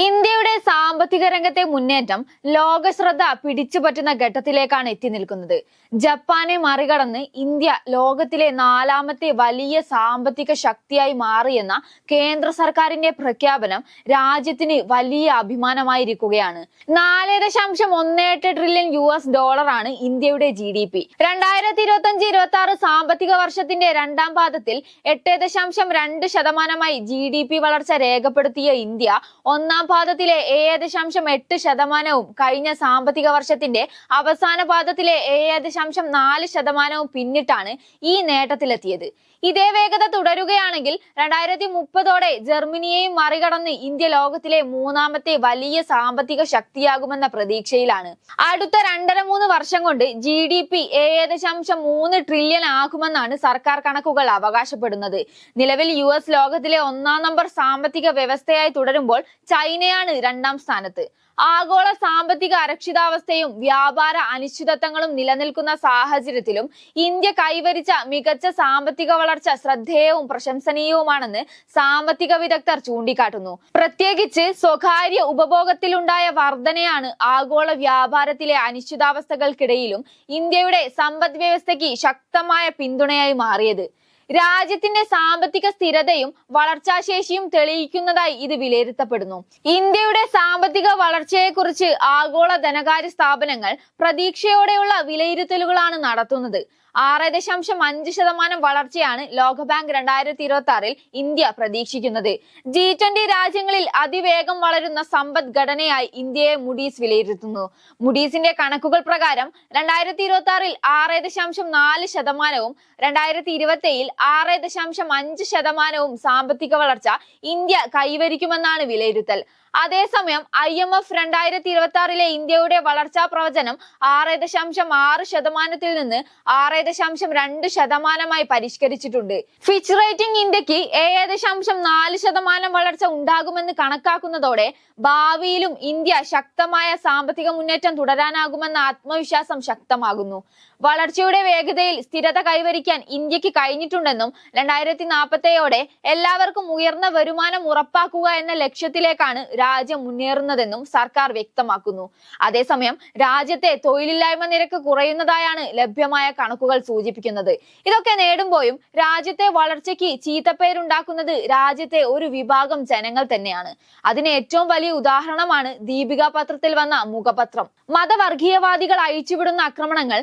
ഇന്ത്യയുടെ സാമ്പത്തിക രംഗത്തെ മുന്നേറ്റം ലോകശ്രദ്ധ പിടിച്ചുപറ്റുന്ന ഘട്ടത്തിലേക്കാണ് എത്തി നിൽക്കുന്നത്. ജപ്പാനെ മറികടന്ന് ഇന്ത്യ ലോകത്തിലെ നാലാമത്തെ വലിയ സാമ്പത്തിക ശക്തിയായി മാറിയെന്ന കേന്ദ്ര സർക്കാരിന്റെ പ്രഖ്യാപനം രാജ്യത്തിന് വലിയ അഭിമാനമായിരിക്കുകയാണ്. നാല് ദശാംശം ഒന്ന് എട്ട് ട്രില്യൺ യു എസ് ഡോളറാണ് ഇന്ത്യയുടെ ജി ഡി പി. രണ്ടായിരത്തി ഇരുപത്തി അഞ്ച് ഇരുപത്തി ആറ് സാമ്പത്തിക വർഷത്തിന്റെ രണ്ടാം പാദത്തിൽ എട്ട് ദശാംശം രണ്ട് ശതമാനമായി ജി ഡി പി വളർച്ച രേഖപ്പെടുത്തിയ ഇന്ത്യ ഒന്നാം പാദത്തിലെ ഏഴ് ദശാംശം എട്ട് ശതമാനവും കഴിഞ്ഞ സാമ്പത്തിക വർഷത്തിന്റെ അവസാന പാദത്തിലെ ഏഴ് ദശാംശം നാല് ശതമാനവും പിന്നിട്ടാണ് ഈ നേട്ടത്തിലെത്തിയത്. ഇതേ വേഗത തുടരുകയാണെങ്കിൽ രണ്ടായിരത്തി മുപ്പതോടെ ജർമ്മനിയെയും മറികടന്ന് ഇന്ത്യ ലോകത്തിലെ മൂന്നാമത്തെ വലിയ സാമ്പത്തിക ശക്തിയാകുമെന്ന പ്രതീക്ഷയിലാണ്. അടുത്ത രണ്ടര മൂന്ന് വർഷം കൊണ്ട് ജി ഡി പി ഏഴ് ദശാംശം മൂന്ന് ട്രില്യൺ ആകുമെന്നാണ് സർക്കാർ കണക്കുകൾ അവകാശപ്പെടുന്നത്. നിലവിൽ യു എസ് ലോകത്തിലെ ഒന്നാം നമ്പർ സാമ്പത്തിക വ്യവസ്ഥയായി തുടരുമ്പോൾ ചൈനയാണ് രണ്ടാം സ്ഥാനത്ത്. ആഗോള സാമ്പത്തിക അരക്ഷിതാവസ്ഥയും വ്യാപാര അനിശ്ചിതത്വങ്ങളും നിലനിൽക്കുന്ന സാഹചര്യത്തിലും ഇന്ത്യ കൈവരിച്ച മികച്ച സാമ്പത്തിക വളർച്ച ശ്രദ്ധേയവും പ്രശംസനീയവുമാണെന്ന് സാമ്പത്തിക വിദഗ്ധർ ചൂണ്ടിക്കാട്ടുന്നു. പ്രത്യേകിച്ച് സ്വകാര്യ ഉപഭോഗത്തിലുണ്ടായ വർധനയാണ് ആഗോള വ്യാപാരത്തിലെ അനിശ്ചിതാവസ്ഥകൾക്കിടയിലും ഇന്ത്യയുടെ സമ്പദ് വ്യവസ്ഥയ്ക്ക് ശക്തമായ പിന്തുണയായി മാറിയത്. രാജ്യത്തിന്റെ സാമ്പത്തിക സ്ഥിരതയും വളർച്ചാശേഷിയും തെളിയിക്കുന്നതായി ഇത് വിലയിരുത്തപ്പെടുന്നു. ഇന്ത്യയുടെ സാമ്പത്തിക വളർച്ചയെക്കുറിച്ച് ആഗോള ധനകാര്യ സ്ഥാപനങ്ങൾ പ്രതീക്ഷയോടെയുള്ള വിലയിരുത്തലുകളാണ് നടത്തുന്നത്. ആറ് ദശാംശം അഞ്ച് ശതമാനം വളർച്ചയാണ് ലോകബാങ്ക് രണ്ടായിരത്തി ഇരുപത്തി ആറിൽ ഇന്ത്യ പ്രതീക്ഷിക്കുന്നത്. ജി ട്വന്റി രാജ്യങ്ങളിൽ അതിവേഗം വളരുന്ന സമ്പദ്ഘടനയായി ഇന്ത്യയെ മുഡീസ് വിലയിരുത്തുന്നു. മുഡീസിന്റെ കണക്കുകൾ പ്രകാരം രണ്ടായിരത്തി ഇരുപത്തി ആറിൽ ആറ് ദശാംശം നാല് ശതമാനവും രണ്ടായിരത്തി ഇരുപത്തി ഏഴിൽ ആറ് ദശാംശം അഞ്ച് ശതമാനവും സാമ്പത്തിക വളർച്ച ഇന്ത്യ കൈവരിക്കുമെന്നാണ് വിലയിരുത്തൽ. അതേസമയം ഐ എം എഫ് രണ്ടായിരത്തി ഇരുപത്തി ആറിലെ ഇന്ത്യയുടെ വളർച്ചാ പ്രവചനം ആറ് ദശാംശം ആറ് ശതമാനത്തിൽ നിന്ന് ആറ് ദശാംശം രണ്ട് ശതമാനമായി പരിഷ്കരിച്ചിട്ടുണ്ട്. ഫിച്ച് റേറ്റിംഗ് ഇന്ത്യയ്ക്ക് ഏഴ് ദശാംശം നാല് ശതമാനം വളർച്ച ഉണ്ടാകുമെന്ന് കണക്കാക്കുന്നതോടെ ഭാവിയിലും ഇന്ത്യ ശക്തമായ സാമ്പത്തിക മുന്നേറ്റം തുടരാനാകുമെന്ന ആത്മവിശ്വാസം ശക്തമാകുന്നു. വളർച്ചയുടെ വേഗതയിൽ സ്ഥിരത കൈവരിക്കാൻ ഇന്ത്യയ്ക്ക് കഴിഞ്ഞിട്ടുണ്ടെന്നും രണ്ടായിരത്തി നാൽപ്പത്തേയോടെ എല്ലാവർക്കും ഉയർന്ന വരുമാനം ഉറപ്പാക്കുക എന്ന ലക്ഷ്യത്തിലേക്കാണ് രാജ്യം മുന്നേറുന്നതെന്നും സർക്കാർ വ്യക്തമാക്കുന്നു. അതേസമയം രാജ്യത്തെ തൊഴിലില്ലായ്മ നിരക്ക് കുറയുന്നതായാണ് ലഭ്യമായ കണക്കുകൾ സൂചിപ്പിക്കുന്നത്. ഇതൊക്കെ നേടുമ്പോഴും രാജ്യത്തെ വളർച്ചയ്ക്ക് ചീത്തപ്പേരുണ്ടാക്കുന്നത് രാജ്യത്തെ ഒരു വിഭാഗം ജനങ്ങൾ തന്നെയാണ്. അതിന് ഏറ്റവും വലിയ ഉദാഹരണമാണ് ദീപിക പത്രത്തിൽ വന്ന മുഖപത്രം. മതവർഗീയവാദികൾ അഴിച്ചുവിടുന്ന ആക്രമണങ്ങൾ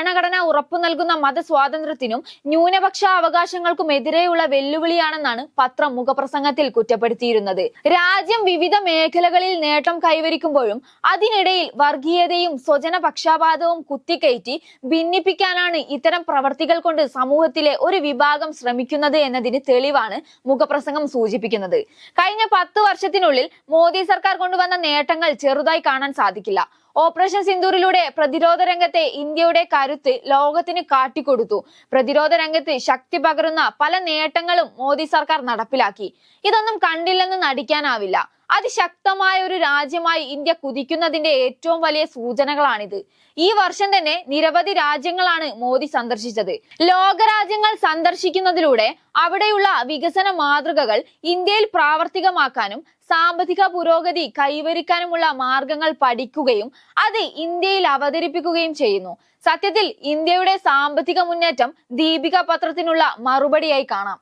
ഭരണഘടന ഉറപ്പു നൽകുന്ന മതസ്വാതന്ത്ര്യത്തിനും ന്യൂനപക്ഷ അവകാശങ്ങൾക്കും എതിരെയുള്ള വെല്ലുവിളിയാണെന്നാണ് പത്രം മുഖപ്രസംഗത്തിൽ കുറ്റപ്പെടുത്തിയിരുന്നത്. രാജ്യം വിവിധ മേഖലകളിൽ നേട്ടം കൈവരിക്കുമ്പോഴും അതിനിടയിൽ വർഗീയതയും സ്വജന പക്ഷാപാതവും കുത്തിക്കയറ്റി ഭിന്നിപ്പിക്കാനാണ് ഇത്തരം പ്രവർത്തികൾ കൊണ്ട് സമൂഹത്തിലെ ഒരു വിഭാഗം ശ്രമിക്കുന്നത് എന്നതിന് തെളിവാണ് മുഖപ്രസംഗം സൂചിപ്പിക്കുന്നത്. കഴിഞ്ഞ പത്ത് വർഷത്തിനുള്ളിൽ മോദി സർക്കാർ കൊണ്ടുവന്ന നേട്ടങ്ങൾ ചെറുതായി കാണാൻ സാധിക്കില്ല. ഓപ്പറേഷൻ സിന്ദൂരിലൂടെ പ്രതിരോധ രംഗത്തെ ഇന്ത്യയുടെ കരുത്ത് ലോകത്തിന് കാട്ടിക്കൊടുത്തു. പ്രതിരോധ രംഗത്ത് ശക്തി പകരുന്ന പല നേട്ടങ്ങളും മോദി സർക്കാർ നടപ്പിലാക്കി. ഇതൊന്നും കണ്ടില്ലെന്ന് നടിക്കാനാവില്ല. അതിശക്തമായ ഒരു രാജ്യമായി ഇന്ത്യ കുതിക്കുന്നതിന്റെ ഏറ്റവും വലിയ സൂചനകളാണിത്. ഈ വർഷം തന്നെ നിരവധി രാജ്യങ്ങളാണ് മോദി സന്ദർശിച്ചത്. ലോകരാജ്യങ്ങൾ സന്ദർശിക്കുന്നതിലൂടെ അവിടെയുള്ള വികസന മാതൃകകൾ ഇന്ത്യയിൽ പ്രാവർത്തികമാക്കാനും സാമ്പത്തിക പുരോഗതി കൈവരിക്കാനുമുള്ള മാർഗങ്ങൾ പഠിക്കുകയും അത് ഇന്ത്യയിൽ അവതരിപ്പിക്കുകയും ചെയ്യുന്നു. സത്യത്തിൽ ഇന്ത്യയുടെ സാമ്പത്തിക മുന്നേറ്റം ദീപിക പത്രത്തിനുള്ള മറുപടിയായി കാണാം.